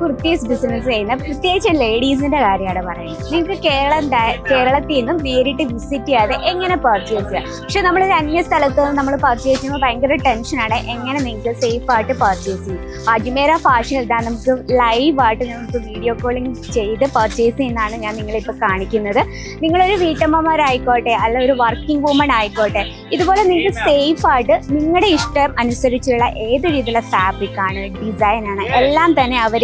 Kurtis business ചെയ്യുന്ന പ്രത്യേകിച്ച് ലേഡീസിന്റെ കാര്യമാണ് പറയുന്നത്. നിങ്ങൾക്ക് കേരളം കേരളത്തിൽ നിന്നും നേരിട്ട് വിസിറ്റ് ചെയ്യാതെ എങ്ങനെ പർച്ചേസ് ചെയ്യാം? പക്ഷെ നമ്മൾ അന്യ സ്ഥലത്ത് നിന്ന് നമ്മൾ പർച്ചേസ് ചെയ്യുമ്പോൾ ഭയങ്കര ടെൻഷനാണ് എങ്ങനെ നിങ്ങൾക്ക് സേഫ് ആയിട്ട് പർച്ചേസ് ചെയ്യും. അജ്മേര ഫാഷൻ ഇതാ നമുക്ക് ലൈവായിട്ട് നമുക്ക് വീഡിയോ കോളിംഗ് ചെയ്ത് പർച്ചേസ് ചെയ്യുന്നതാണ് ഞാൻ നിങ്ങളിപ്പോൾ കാണിക്കുന്നത്. നിങ്ങളൊരു വീട്ടമ്മമാരായിക്കോട്ടെ അല്ല ഒരു വർക്കിംഗ് വുമൺ ആയിക്കോട്ടെ ഇതുപോലെ നിങ്ങൾക്ക് സേഫ് ആയിട്ട് നിങ്ങളുടെ ഇഷ്ടം അനുസരിച്ചുള്ള ഏത് രീതിയിലുള്ള ഫാബ്രിക് ആണ് ഡിസൈൻ ആണ് എല്ലാം തന്നെ അവർ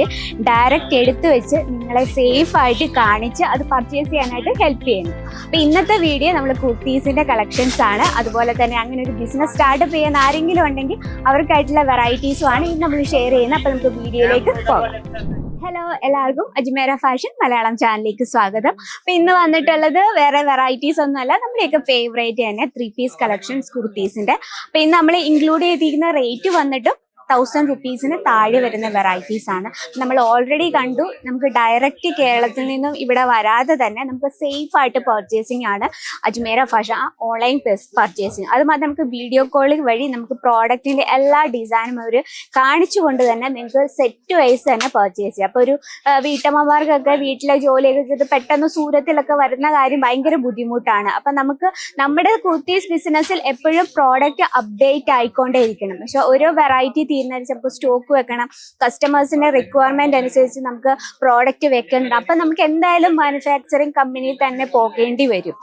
ഡയറക്റ്റ് എടുത്തു വെച്ച് നിങ്ങളെ സേഫ് ആയിട്ട് കാണിച്ച് അത് പർച്ചേസ് ചെയ്യാനായിട്ട് ഹെൽപ്പ് ചെയ്യുന്നു. അപ്പോൾ ഇന്നത്തെ വീഡിയോ നമ്മൾ കുർത്തീസിന്റെ കളക്ഷൻസ് ആണ്. അതുപോലെ തന്നെ അങ്ങനെ ഒരു ബിസിനസ് സ്റ്റാർട്ടപ്പ് ചെയ്യാൻ ആരെങ്കിലും ഉണ്ടെങ്കിൽ അവർക്കായിട്ടുള്ള വെറൈറ്റീസും ആണ് ഇന്ന് നമ്മൾ ഷെയർ ചെയ്യുന്നത്. അപ്പോൾ നമുക്ക് വീഡിയോയിലേക്ക് പോകാം. ഹലോ എല്ലാവർക്കും അജ്മേര ഫാഷൻ മലയാളം ചാനലിലേക്ക് സ്വാഗതം. അപ്പൊ ഇന്ന് വന്നിട്ടുള്ളത് വേറെ വെറൈറ്റീസ് ഒന്നുമല്ല നമ്മുടെയൊക്കെ ഫേവറേറ്റ് തന്നെ ത്രീ പീസ് കളക്ഷൻസ് കുർത്തീസിന്റെ അപ്പൊ ഇന്ന് നമ്മൾ ഇൻക്ലൂഡ് ചെയ്തിരിക്കുന്ന റേറ്റ് വന്നിട്ടും തൗസൻഡ് റുപ്പീസിന് താഴെ വരുന്ന വെറൈറ്റീസ് ആണ്. നമ്മൾ ഓൾറെഡി കണ്ടു നമുക്ക് ഡയറക്റ്റ് കേരളത്തിൽ നിന്നും ഇവിടെ വരാതെ തന്നെ നമുക്ക് സേഫ് ആയിട്ട് പർച്ചേസിംഗ് ആണ് അജ്മേര ഫഷ ഓൺലൈൻ പർച്ചേസിങ് അതുമാതിരി നമുക്ക് വീഡിയോ കോളിംഗ് വഴി നമുക്ക് പ്രോഡക്റ്റിന്റെ എല്ലാ ഡിസൈനും അവർ കാണിച്ചുകൊണ്ട് തന്നെ നിങ്ങൾക്ക് സെറ്റ് വൈസ് തന്നെ പർച്ചേസ് ചെയ്യാം. അപ്പോൾ ഒരു വീട്ടമ്മമാർക്കൊക്കെ വീട്ടിലെ ജോലിയൊക്കെ ചെയ്ത് പെട്ടെന്ന് സൂരത്തിലൊക്കെ വരുന്ന കാര്യം ഭയങ്കര ബുദ്ധിമുട്ടാണ്. അപ്പൊ നമുക്ക് നമ്മുടെ കുർത്തീസ് ബിസിനസ്സിൽ എപ്പോഴും പ്രോഡക്റ്റ് അപ്ഡേറ്റ് ആയിക്കൊണ്ടേയിരിക്കണം. പക്ഷെ ഓരോ വെറൈറ്റി തീരുന്നതിന് നമുക്ക് സ്റ്റോക്ക് വെക്കണം. കസ്റ്റമേഴ്സിന്റെ റിക്വയർമെന്റ് അനുസരിച്ച് നമുക്ക് പ്രോഡക്റ്റ് വെക്കുന്നുണ്ട് അപ്പൊ നമുക്ക് എന്തായാലും മാനുഫാക്ചറിങ് കമ്പനിയിൽ തന്നെ പോകേണ്ടി വരും.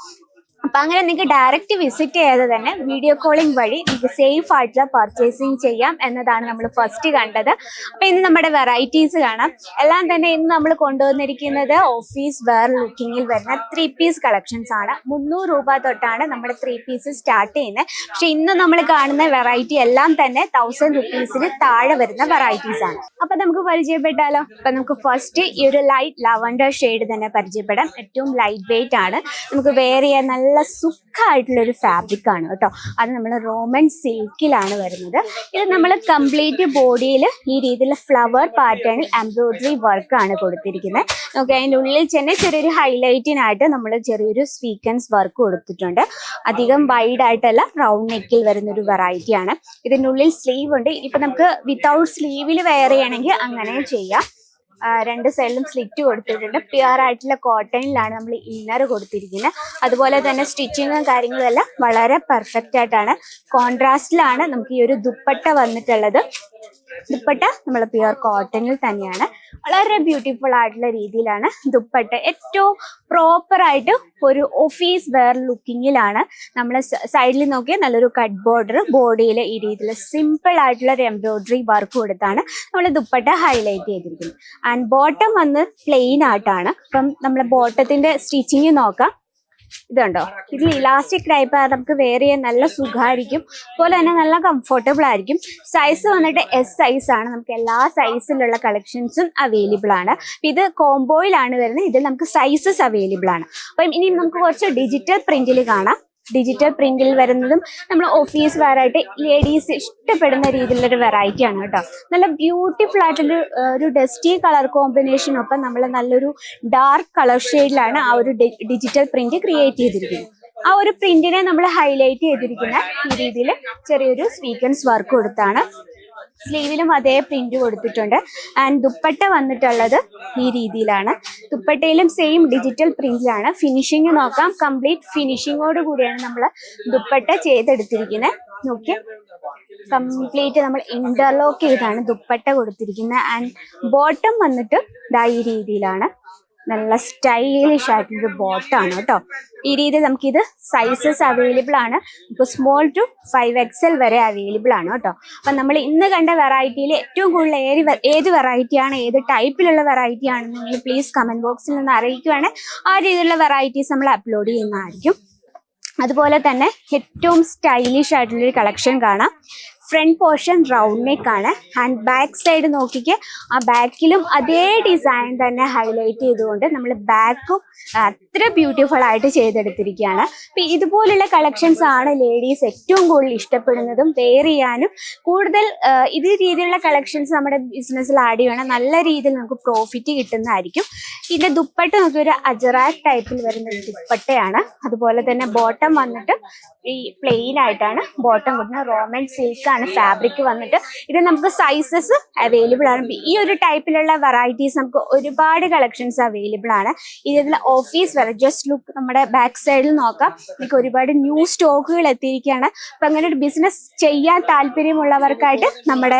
അപ്പൊ അങ്ങനെ നിങ്ങൾക്ക് ഡയറക്റ്റ് വിസിറ്റ് ചെയ്യാതെ തന്നെ വീഡിയോ കോളിംഗ് വഴി നിങ്ങൾക്ക് സേഫ് ആയിട്ടുള്ള പർച്ചേസിങ് ചെയ്യാം എന്നതാണ് നമ്മൾ ഫസ്റ്റ് കണ്ടത്. അപ്പൊ ഇന്ന് നമ്മുടെ വെറൈറ്റീസ് കാണാം. എല്ലാം തന്നെ ഇന്ന് നമ്മൾ കൊണ്ടുവന്നിരിക്കുന്നത് ഓഫീസ് വെയർ ലുക്കിങ്ങിൽ വരുന്ന ത്രീ പീസ് കളക്ഷൻസ് ആണ്. മുന്നൂറ് രൂപ തൊട്ടാണ് നമ്മുടെ ത്രീ പീസ് സ്റ്റാർട്ട് ചെയ്യുന്നത്. പക്ഷെ ഇന്ന് നമ്മൾ കാണുന്ന വെറൈറ്റി എല്ലാം തന്നെ തൗസൻഡ് റുപ്പീസിന് താഴെ വരുന്ന വെറൈറ്റീസ് ആണ്. അപ്പൊ നമുക്ക് പരിചയപ്പെട്ടാലോ? അപ്പൊ നമുക്ക് ഫസ്റ്റ് ഈ ഒരു ലൈറ്റ് ലവൻഡർ ഷെയ്ഡ് തന്നെ പരിചയപ്പെടാം. ഏറ്റവും ലൈറ്റ് വെയിറ്റ് ആണ്. നമുക്ക് വേറെ ചെയ്യാൻ നല്ല സുഖമായിട്ടുള്ള ഒരു ഫാബ്രിക് ആണ് കേട്ടോ. അത് നമ്മൾ റോമൻ സിൽക്കിലാണ് വരുന്നത്. ഇത് നമ്മൾ കംപ്ലീറ്റ് ബോഡിയിൽ ഈ രീതിയിൽ ഫ്ലവർ പാറ്റേണിൽ എംബ്രോയിഡറി ആണ് കൊടുത്തിരിക്കുന്നത്. നമുക്ക് അതിന്റെ ഉള്ളിൽ തന്നെ ചെറിയൊരു ഹൈലൈറ്റിനായിട്ട് നമ്മൾ ചെറിയൊരു സ്വീക്കൻസ് വർക്ക് കൊടുത്തിട്ടുണ്ട്. അധികം വൈഡ് ആയിട്ടല്ല റൗണ്ട് നെക്കിൽ വരുന്ന ഒരു വെറൈറ്റി ആണ്. ഇതിന്റെ ഉള്ളിൽ സ്ലീവ് ഉണ്ട്. ഇപ്പം നമുക്ക് വിത്തൗട്ട് സ്ലീവിൽ വെയർ ചെയ്യണമെങ്കിൽ അങ്ങനെ ചെയ്യാം. രണ്ട് സൈഡിലും സ്ലിറ്റ് കൊടുത്തിട്ടുണ്ട്. പ്യുവർ ആയിട്ടുള്ള കോട്ടണിലാണ് നമ്മൾ ഇന്നർ കൊടുത്തിരിക്കുന്നത്. അതുപോലെ തന്നെ സ്റ്റിച്ചിങ്ങും കാര്യങ്ങളും എല്ലാം വളരെ പെർഫെക്റ്റ് ആയിട്ടാണ്. കോൺട്രാസ്റ്റിലാണ് നമുക്ക് ഈ ഒരു ദുപ്പട്ട വന്നിട്ടുള്ളത്. ദുപ്പട്ട നമ്മൾ പ്യുവർ കോട്ടണിൽ തന്നെയാണ്. വളരെ ബ്യൂട്ടിഫുൾ ആയിട്ടുള്ള രീതിയിലാണ് ദുപ്പട്ട. ഏറ്റവും പ്രോപ്പർ ആയിട്ട് ഒരു ഓഫീസ് വെയർ ലുക്കിങ്ങിലാണ് നമ്മൾ സൈഡിൽ നോക്കിയാൽ നല്ലൊരു കട്ട് ബോർഡർ ബോഡിയിൽ ഈ രീതിയിൽ സിമ്പിൾ ആയിട്ടുള്ള ഒരു എംബ്രോയിഡറി വർക്ക് കൊടുത്താണ് നമ്മൾ ദുപ്പട്ട ഹൈലൈറ്റ് ചെയ്തിരിക്കുന്നത്. ആൻഡ് ബോട്ടം വന്ന് പ്ലെയിൻ ആയിട്ടാണ്. അപ്പം നമ്മളെ ബോട്ടത്തിന്റെ സ്റ്റിച്ചിങ് നോക്കാം. ഇതുണ്ടോ? ഇതിൽ ഇലാസ്റ്റിക് ടൈപ്പ് നമുക്ക് വേറെ നല്ല സുഖമായിരിക്കും. അതുപോലെ തന്നെ നല്ല കംഫർട്ടബിൾ ആയിരിക്കും. സൈസ് വന്നിട്ട് എസ് സൈസ് ആണ്. നമുക്ക് എല്ലാ സൈസിലുള്ള കളക്ഷൻസും അവൈലബിൾ ആണ്. ഇത് കോംബോയിലാണ് വരുന്നത്. ഇതിൽ നമുക്ക് സൈസസ് അവൈലബിൾ ആണ്. അപ്പം ഇനി നമുക്ക് കുറച്ച് ഡിജിറ്റൽ പ്രിന്റിൽ കാണാം. ഡിജിറ്റൽ പ്രിന്റിൽ വരുന്നതും നമ്മൾ ഓഫീസ് വെയറായിട്ട് ലേഡീസ് ഇഷ്ടപ്പെടുന്ന രീതിയിലുള്ള ഒരു വെറൈറ്റി ആണ് കേട്ടോ. നല്ല ബ്യൂട്ടിഫുൾ ആയിട്ടൊരു ഒരു ഡസ്റ്റി കളർ കോമ്പിനേഷനൊപ്പം നമ്മൾ നല്ലൊരു ഡാർക്ക് കളർ ഷെയ്ഡിലാണ് ആ ഒരു ഡിജിറ്റൽ പ്രിന്റ് ക്രിയേറ്റ് ചെയ്തിരിക്കുന്നത്. ആ ഒരു പ്രിന്റിനെ നമ്മൾ ഹൈലൈറ്റ് ചെയ്തിരിക്കുന്ന ഈ രീതിയിൽ ചെറിയൊരു സ്വീക്കൻസ് വർക്ക് കൊടുത്താണ്. സ്ലീവിലും അതേ പ്രിന്റ് കൊടുത്തിട്ടുണ്ട്. ആൻഡ് ദുപ്പട്ട വന്നിട്ടുള്ളത് ഈ രീതിയിലാണ്. ദുപ്പട്ടയിലും സെയിം ഡിജിറ്റൽ പ്രിന്റിലാണ് ഫിനിഷിങ് നോക്കാം. കംപ്ലീറ്റ് ഫിനിഷിങ്ങോട് കൂടിയാണ് നമ്മൾ ദുപ്പട്ട ചെയ്തെടുത്തിരിക്കുന്നത് നോക്കി കംപ്ലീറ്റ് നമ്മൾ ഇന്റർലോക്ക് ചെയ്താണ് ദുപ്പട്ട കൊടുത്തിരിക്കുന്നത് ആൻഡ് ബോട്ടം വന്നിട്ട് ദാ ഈ രീതിയിലാണ്. നല്ല സ്റ്റൈലിഷ് ആയിട്ടുള്ളൊരു ബോട്ടാണ് കേട്ടോ. ഈ രീതിയിൽ നമുക്കിത് സൈസസ് അവൈലബിൾ ആണ്. ഇപ്പോൾ സ്മോൾ ടു ഫൈവ് എക്സൽ വരെ അവൈലബിൾ ആണ് കേട്ടോ. അപ്പം നമ്മൾ ഇന്ന് കണ്ട വെറൈറ്റിയിൽ ഏറ്റവും കൂടുതൽ ഏത് ഏത് വെറൈറ്റിയാണ് ഏത് ടൈപ്പിലുള്ള വെറൈറ്റി ആണെന്ന് നിങ്ങൾ പ്ലീസ് കമന്റ് ബോക്സിൽ നിന്ന് അറിയിക്കുകയാണെങ്കിൽ ആ രീതിയിലുള്ള വെറൈറ്റീസ് നമ്മൾ അപ്ലോഡ് ചെയ്യുന്നതായിരിക്കും. അതുപോലെ തന്നെ ഏറ്റവും സ്റ്റൈലിഷ് ആയിട്ടുള്ളൊരു കളക്ഷൻ കാണാം. ഫ്രണ്ട് പോർഷൻ റൗണ്ട് നെക്ക് ആണ് ആൻഡ് ബാക്ക് സൈഡ് നോക്കിക്ക് ആ ബാക്കിലും അതേ ഡിസൈൻ തന്നെ ഹൈലൈറ്റ് ചെയ്തുകൊണ്ട് നമ്മൾ ബാക്കും അത്ര ബ്യൂട്ടിഫുൾ ആയിട്ട് ചെയ്തെടുത്തിരിക്കുകയാണ്. അപ്പം ഇതുപോലുള്ള കളക്ഷൻസ് ആണ് ലേഡീസ് ഏറ്റവും കൂടുതൽ ഇഷ്ടപ്പെടുന്നതും വെയർ ചെയ്യാനും കൂടുതൽ ഇത് രീതിയിലുള്ള കളക്ഷൻസ് നമ്മുടെ ബിസിനസ്സിൽ ആഡ് ചെയ്യണം നല്ല രീതിയിൽ നമുക്ക് പ്രോഫിറ്റ് കിട്ടുന്നതായിരിക്കും. ഇതിന്റെ ദുപ്പട്ട നമുക്ക് ഒരു അജറാക് ടൈപ്പിൽ വരുന്ന ഒരു ദുപ്പട്ടയാണ്. അതുപോലെ തന്നെ ബോട്ടം വന്നിട്ട് ഈ പ്ലെയിൻ ആയിട്ടാണ് ബോട്ടം കൊടുക്കുന്നത്. റോമൻ സിൽക്ക് ആണ് ഫാബ്രിക് വന്നിട്ട്. ഇത് നമുക്ക് സൈസസ് അവൈലബിൾ ആണ്. ഈ ഒരു ടൈപ്പിലുള്ള വെറൈറ്റീസ് നമുക്ക് ഒരുപാട് കളക്ഷൻസ് അവൈലബിൾ ആണ്. ഇതിൽ ഓഫീസ് വരെ ജസ്റ്റ് ലുക്ക് നമ്മുടെ ബാക്ക് സൈഡിൽ നോക്കാം. നമുക്ക് ഒരുപാട് ന്യൂ സ്റ്റോക്കുകൾ എത്തിയിരിക്കുകയാണ്. അപ്പം അങ്ങനെ ഒരു ബിസിനസ് ചെയ്യാൻ താല്പര്യമുള്ളവർക്കായിട്ട് നമ്മുടെ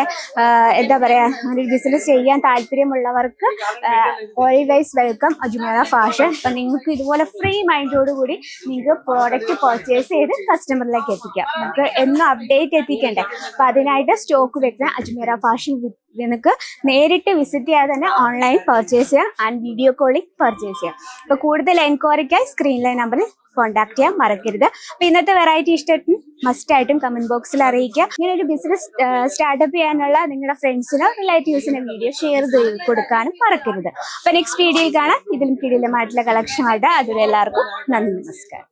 എന്താ പറയുക ഒരു ബിസിനസ് ചെയ്യാൻ താല്പര്യമുള്ളവർക്ക് ഓൾവൈസ് വെൽക്കം അജ്മേറ ഫാഷൻ അപ്പം നിങ്ങൾക്ക് ഇതുപോലെ ഫ്രീ മൈൻഡോട് കൂടി നിങ്ങൾക്ക് പ്രോഡക്റ്റ് പർച്ചേസ് ചെയ്ത് കസ്റ്റമറിലേക്ക് എത്തിക്കാം. നമുക്ക് എന്നും അപ്ഡേറ്റ് എത്തിക്കണ്ടേ? അപ്പൊ അതിനായിട്ട് സ്റ്റോക്ക് വെക്കുന്ന അജ്മീറ ഫാഷൻ നിങ്ങൾക്ക് നേരിട്ട് വിസിറ്റ് ചെയ്യാതെ തന്നെ ഓൺലൈൻ പർച്ചേസ് ചെയ്യാം ആൻഡ് വീഡിയോ കോളിംഗ് പർച്ചേസ് ചെയ്യാം. അപ്പൊ കൂടുതൽ എൻക്വയറിക്കായി സ്ക്രീനിലെ നമ്പറിൽ കോൺടാക്ട് ചെയ്യാൻ മറക്കരുത്. അപ്പൊ ഇന്നത്തെ വെറൈറ്റി ഇഷ്ടത്തിന് മസ്റ്റ് ആയിട്ടും കമന്റ് ബോക്സിൽ അറിയിക്കുക. ഇങ്ങനെ ഒരു ബിസിനസ് സ്റ്റാർട്ടപ്പ് ചെയ്യാനുള്ള നിങ്ങളുടെ ഫ്രണ്ട്സിനോ റിലേറ്റീവ്സിനോ വീഡിയോ ഷെയർ ചെയ്ത് കൊടുക്കാനും മറക്കരുത്. അപ്പൊ നെക്സ്റ്റ് വീഡിയോയിൽ കാണാം. ഇതിലും കിടിലമായിട്ടുള്ള കളക്ഷനായിട്ട് അതുവരെ എല്ലാവർക്കും നന്ദി നമസ്കാരം.